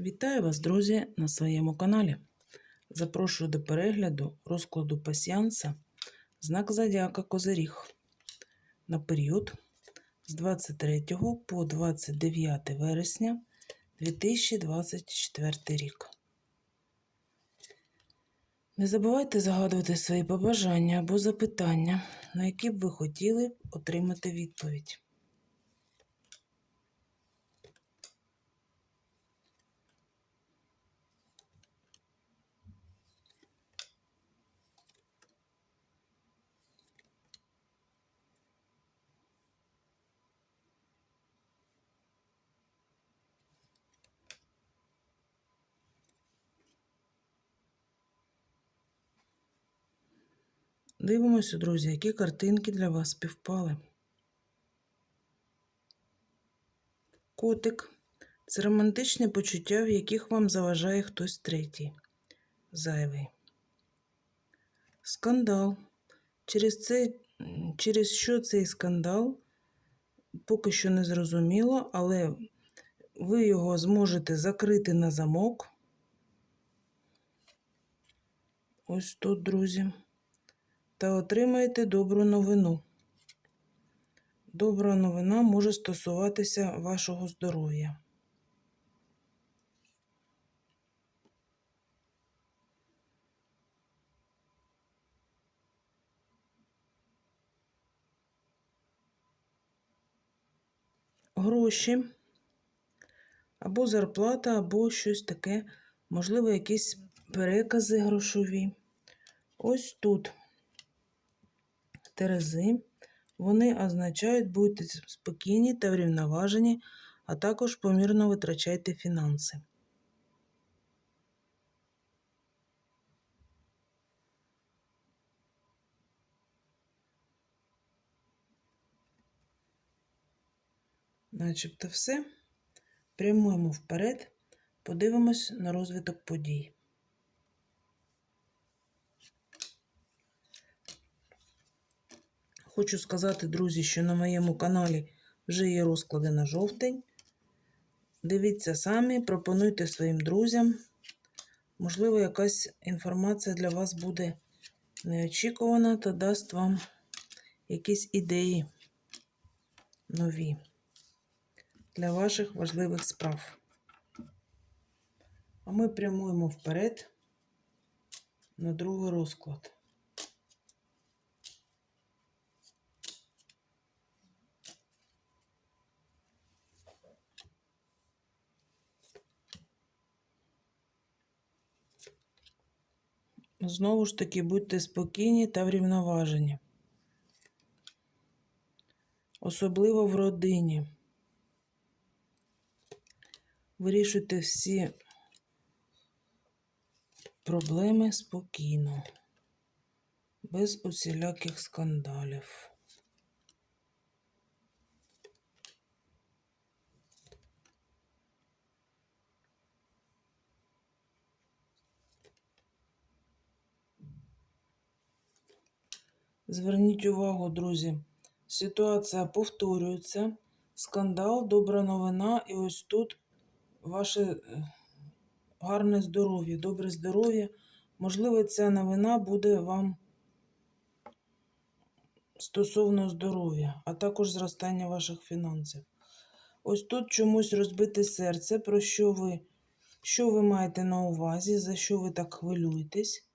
Вітаю вас, друзі, на своєму каналі. Запрошую до перегляду розкладу пасіанса знак Зодіака Козиріг на період з 23 по 29 вересня 2024 рік. Не забувайте загадувати свої побажання або запитання, на які б ви хотіли отримати відповідь. Дивимося, друзі, які картинки для вас співпали. Котик це романтичні почуття, в яких вам заважає хтось третій. Зайвий. Скандал. Через, це, через що цей скандал поки що не зрозуміло, але ви його зможете закрити на замок. Ось тут, друзі та отримаєте добру новину. Добра новина може стосуватися вашого здоров'я. Гроші або зарплата, або щось таке, можливо, якісь перекази грошові. Ось тут. Терези. Вони означають будьте спокійні та врівноважені, а також помірно витрачайте фінанси. Начебто все. Прямуємо вперед, подивимось на розвиток подій. Хочу сказати, друзі, що на моєму каналі вже є розклади на жовтень. Дивіться самі, пропонуйте своїм друзям. Можливо, якась інформація для вас буде неочікувана та дасть вам якісь ідеї нові для ваших важливих справ. А ми прямуємо вперед на другий розклад. Знову ж таки, будьте спокійні та врівноважені. Особливо в родині. Вирішуйте всі проблеми спокійно, без усіляких скандалів. Зверніть увагу, друзі, ситуація повторюється. Скандал, добра новина, і ось тут ваше е, гарне здоров'я, добре здоров'я. Можливо, ця новина буде вам стосовно здоров'я, а також зростання ваших фінансів. Ось тут чомусь розбите серце, про що ви, що ви маєте на увазі, за що ви так хвилюєтесь.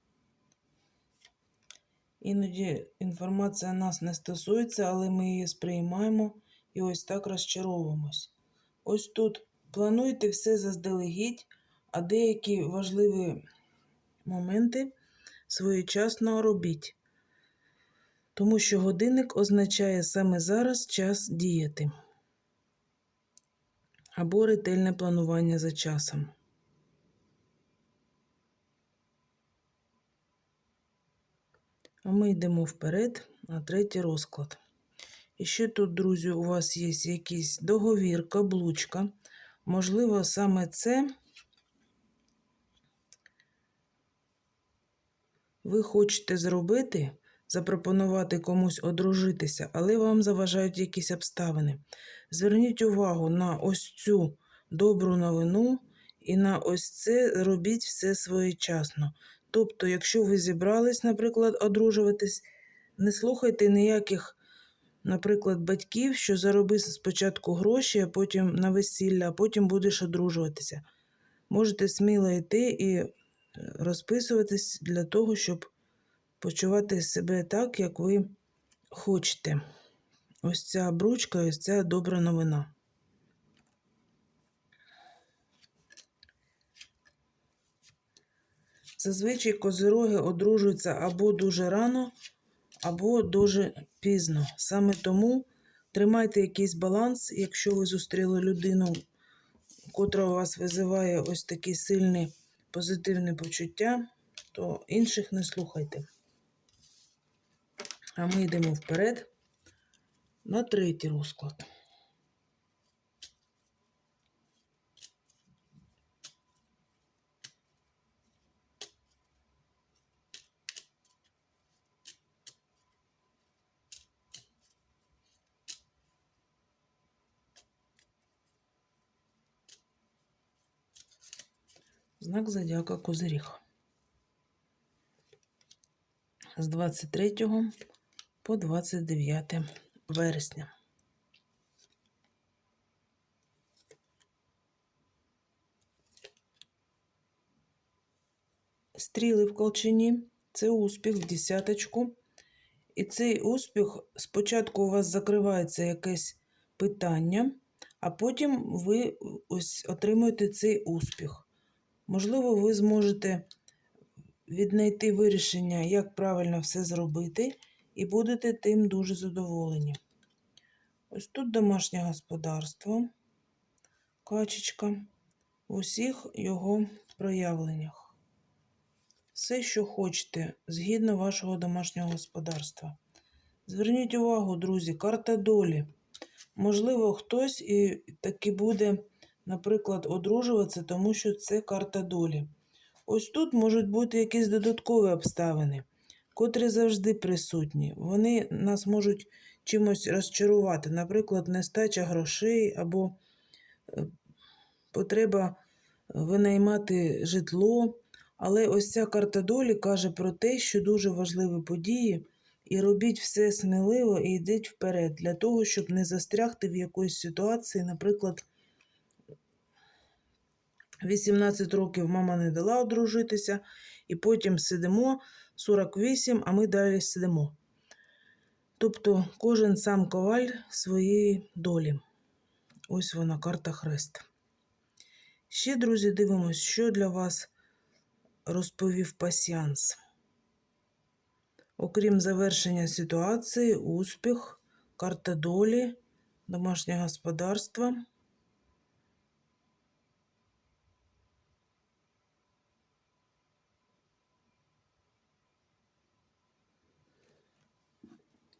Іноді інформація нас не стосується, але ми її сприймаємо і ось так розчаровуємось. Ось тут плануйте все заздалегідь, а деякі важливі моменти своєчасно робіть. Тому що годинник означає саме зараз час діяти або ретельне планування за часом. А ми йдемо вперед на третій розклад. І ще тут, друзі, у вас є якийсь договір, каблучка. Можливо, саме це ви хочете зробити, запропонувати комусь одружитися, але вам заважають якісь обставини. Зверніть увагу на ось цю добру новину І на ось це робіть все своєчасно. Тобто, якщо ви зібрались, наприклад, одружуватись, не слухайте ніяких, наприклад, батьків, що зароби спочатку гроші, а потім на весілля, а потім будеш одружуватися. Можете сміло йти і е, розписуватись для того, щоб почувати себе так, як ви хочете. Ось ця обручка, ось ця добра новина. Зазвичай козироги одружуються або дуже рано, або дуже пізно. Саме тому тримайте якийсь баланс, якщо ви зустріли людину, котра у вас визиває ось такі сильні позитивні почуття, то інших не слухайте. А ми йдемо вперед на третій розклад. Знак зодіака Козиріг. З 23 по 29 вересня. Стріли в колчині це успіх в десяточку. І цей успіх спочатку у вас закривається якесь питання, а потім ви ось отримуєте цей успіх. Можливо, ви зможете віднайти вирішення, як правильно все зробити, і будете тим дуже задоволені. Ось тут домашнє господарство, качечка в усіх його проявленнях. Все, що хочете, згідно вашого домашнього господарства. Зверніть увагу, друзі, карта долі. Можливо, хтось і таки буде, наприклад, одружуватися, тому що це карта долі. Ось тут можуть бути якісь додаткові обставини, котрі завжди присутні. Вони нас можуть чимось розчарувати, наприклад, нестача грошей або е, потреба винаймати житло. Але ось ця карта долі каже про те, що дуже важливі події, і робіть все сміливо і йдіть вперед, для того, щоб не застрягти в якоїсь ситуації. Наприклад, 18 років мама не дала одружитися, і потім сидимо 48, а ми далі сидимо. Тобто кожен сам коваль своєї долі. Ось вона, карта Хрест. Ще, друзі, дивимось, що для вас розповів пасіанс. Окрім завершення ситуації, успіх, карта долі, домашнє господарство.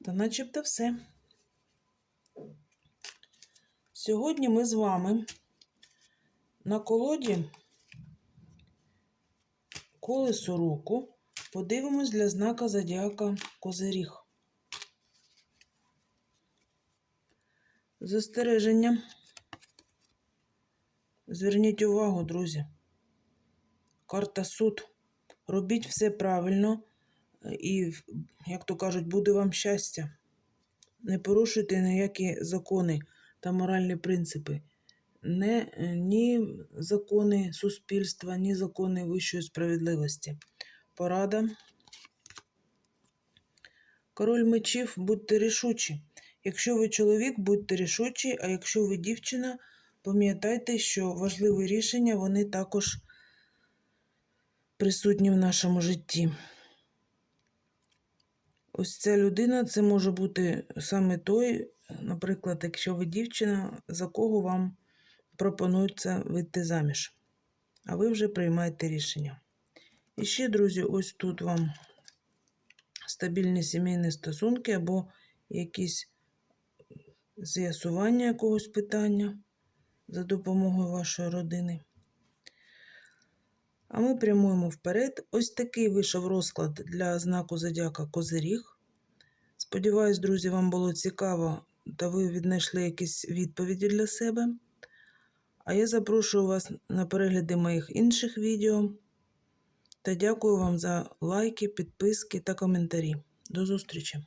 Та начебто все. Сьогодні ми з вами на колоді колесо року подивимось для знака Зодіака Козиріг. Застереження. Зверніть увагу, друзі. Карта суд. Робіть все правильно і, як то кажуть, буде вам щастя. Не порушуйте ніякі закони та моральні принципи не, ні закони суспільства, ні закони вищої справедливості. Порада. Король мечів, будьте рішучі. Якщо ви чоловік, будьте рішучі, а якщо ви дівчина, пам'ятайте, що важливі рішення вони також присутні в нашому житті. Ось ця людина це може бути саме той, наприклад, якщо ви дівчина, за кого вам пропонується вийти заміж. А ви вже приймаєте рішення. І ще, друзі, ось тут вам стабільні сімейні стосунки або якісь з'ясування якогось питання за допомогою вашої родини. А ми прямуємо вперед. Ось такий вийшов розклад для знаку Зодіака Козиріг. Сподіваюсь, друзі, вам було цікаво, та ви віднайшли якісь відповіді для себе. А я запрошую вас на перегляди моїх інших відео та дякую вам за лайки, підписки та коментарі. До зустрічі!